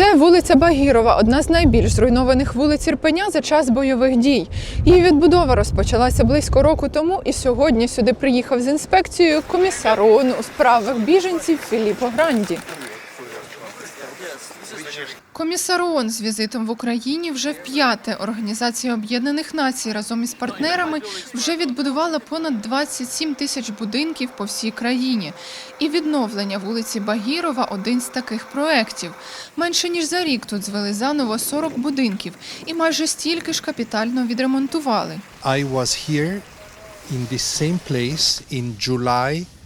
Це вулиця Багірова, одна з найбільш зруйнованих вулиць Ірпеня за час бойових дій. Її відбудова розпочалася близько року тому, і сьогодні сюди приїхав з інспекцією комісар ООН у справах біженців Філіппо Гранді. Комісар ООН з візитом в Україні вже вп'яте. Організація Об'єднаних Націй разом із партнерами вже відбудувала понад 27 тисяч будинків по всій країні. І відновлення вулиці Багірова – один з таких проєктів. Менше ніж за рік тут звели заново 40 будинків і майже стільки ж капітально відремонтували. I was here in this same place in.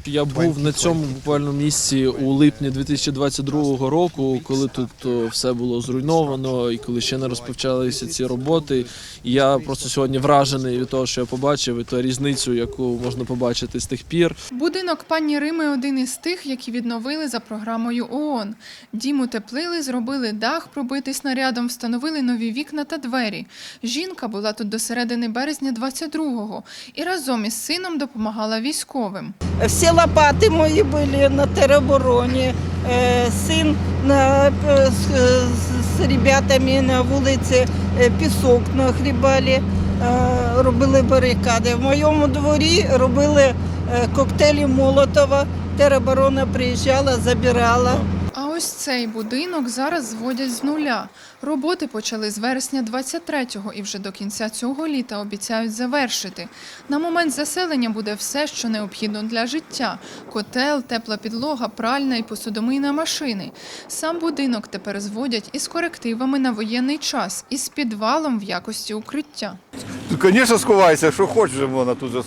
Я був на цьому буквально місці у липні 2022 року, коли тут все було зруйновано і коли ще не розпочалися ці роботи. І я просто сьогодні вражений від того, що я побачив, і ту різницю, яку можна побачити з тих пір. Будинок пані Рими один із тих, які відновили за програмою ООН. Дім утеплили, зробили дах, пробитий снарядом, встановили нові вікна та двері. Жінка була тут до середини березня 22-го і разом із сином допомагала військовим. Всі лопати мої були на теробороні. Е, Син на, е, з, з- з ребятами на вулиці е, пісок нагрібали, е, робили барикади. В моєму дворі робили е, коктейлі Молотова. Тероборона приїжджала, забирала. Ось цей будинок зараз зводять з нуля. Роботи почали з вересня 23-го і вже до кінця цього літа обіцяють завершити. На момент заселення буде все, що необхідно для життя: котел, тепла підлога, пральна і посудомийна машини. Сам будинок тепер зводять із корективами на воєнний час і з підвалом в якості укриття. Звісно, сховайся, що хочеш можна тут же.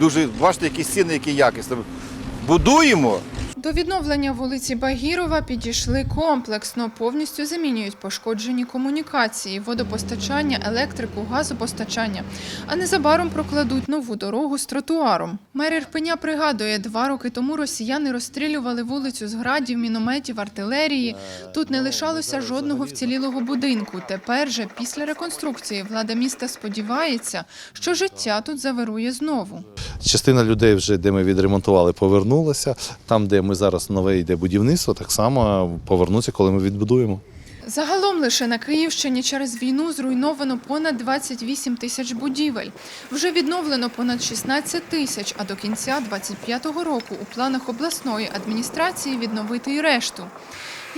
Дуже бачите, які стіни, які якісні. Будуємо. До відновлення вулиці Багірова підійшли комплексно, повністю замінюють пошкоджені комунікації, водопостачання, електрику, газопостачання. А незабаром прокладуть нову дорогу з тротуаром. Мер Ірпеня пригадує, два роки тому росіяни розстрілювали вулицю з градів, мінометів, артилерії. Тут не лишалося жодного вцілілого будинку. Тепер же, після реконструкції, влада міста сподівається, що життя тут завирує знову. Частина людей, вже де ми відремонтували, повернулася. Там, де ми зараз нове йде будівництво, так само повернуться, коли ми відбудуємо. Загалом лише на Київщині через війну зруйновано понад 28 тисяч будівель. Вже відновлено понад 16 тисяч, а до кінця 25-го року у планах обласної адміністрації відновити і решту.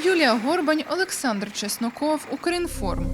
Юлія Горбань, Олександр Чесноков, Укрінформ.